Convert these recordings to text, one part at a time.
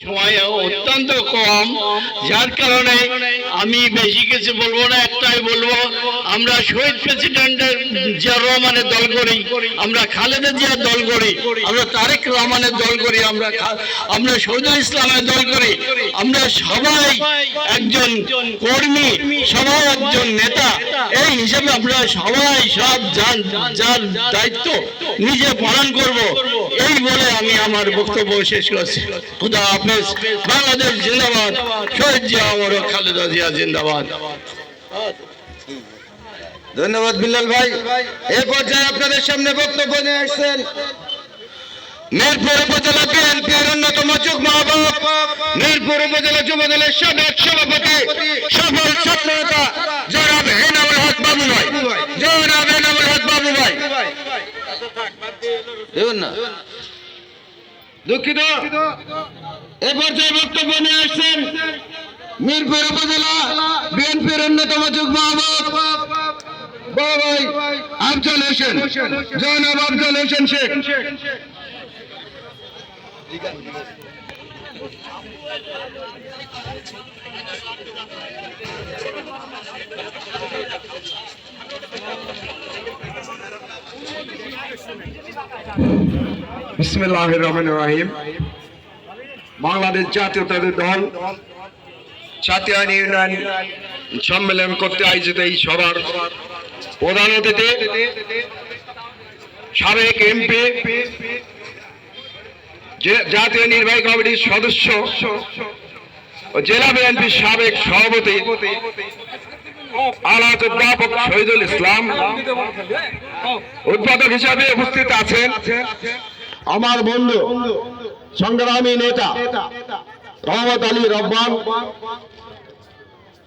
triumph অত্যন্ত কম। যার কারণে আমি বেশি কিছু বলব না, একটাই বলব, আমরা শহীদ প্রেসিডেন্টের জিয়া রহমানের দল করি, আমরা খালেদা জিয়ার দল করি, আমরা তারেক রহমানের দল করি, আমরা আমরা শহীদুল ইসলামের দল করি, আমরা সবাই একজন কর্মী, সবাই একজন নেতা, এই হিসেবে আমরা সবাই সব যার যার দায়িত্ব নিজে পালন করব, এই বলে আমি আমার বক্তব্য শেষ করছি। খুদা হাফেজ, বাংলাদেশ জিন্দাবাদ। শহীদ জিয়া অমর ও খালেদা জিয়া জিন্দাবাদ। ধন্যবাদ বিল্লাল ভাই। এই পর্যায়ে আপনাদের সামনে বক্তব্য নিয়ে আসছেন মিরপুর উপজেলা বিএনপির অন্যতম যুগ্ম আহ্বায়ক। মিরপুর উপজেলা যুব দলের সাবেক সভাপতি সফল ছাত্র নেতা জনাব হেনামুল হক বাবু ভাই। জনাব হেনামুল হক বাবু ভাই। দেখুন না। দুঃখিত? এ পর্যায়ে বক্তব্য নিয়ে আসছেন মিরপুর উপজেলা বিএনপির অন্যতম যুগ্ম আহ্বায়ক ভাই আফজল হোসেন। জনাব আফজল হোসেন শেখ। বিসমিল্লাহ রহমান রাহিম। বাংলাদেশ জাতীয়তাবাদী দল, জাতীয় ইউনিয়ন সম্মেলন করতে আয়োজিত এই সভার প্রধান অতিথি, সাবেক এমপি জাতীয় নির্বাহী কমিটির সদস্য জেলা বিএনপির সাবেক সভাপতি আলাদ অধ্যাপক শহীদুল ইসলাম। উদ্বোধক হিসাবে উপস্থিত আছেন আমার বন্ধু, সংগ্রামী নেতা রহমত আলী রব্বান,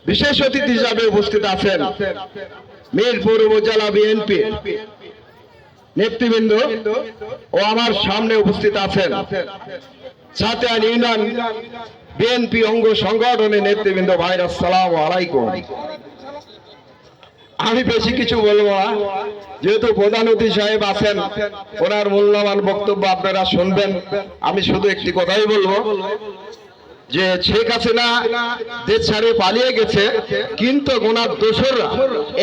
বিশেষ অতিথি হিসাবে উপস্থিত আছেন মিরপুর উপজেলা বিএনপি নেতৃবৃন্দ ও আমার সামনে উপস্থিত আছেন ছাতিয়ান ইউনিয়ন বিএনপি অঙ্গ সংগঠনের নেতৃবৃন্দ, ভাইরা সালাম আলাইকুম। আমি বেশি কিছু বলব না। যেহেতু প্রধান অতিথি সাহেব আছেন, ওনার মূল্যবান বক্তব্য আপনারা শুনবেন। আমি শুধু একটি কথাই বলব, যে শেখ হাসিনা দেশ ছাড়ে পালিয়ে গেছে, কিন্তু ওনার দোসররা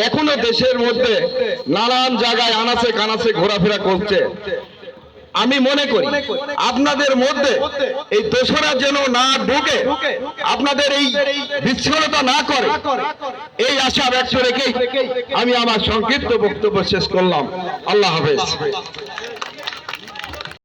এখনও দেশের মধ্যে নানান জায়গায় আনাচে কানাচে ঘোরাফেরা করছে। আমি মনে করি আপনাদের মধ্যে এই দোসরা যেন না ঢুকে আপনাদের এই বিচ্ছিন্নতা না করে। এই আশা ব্যক্ত রেখেই আমি আমার সংক্ষিপ্ত বক্তব্য শেষ করলাম। আল্লাহ হাফেজ।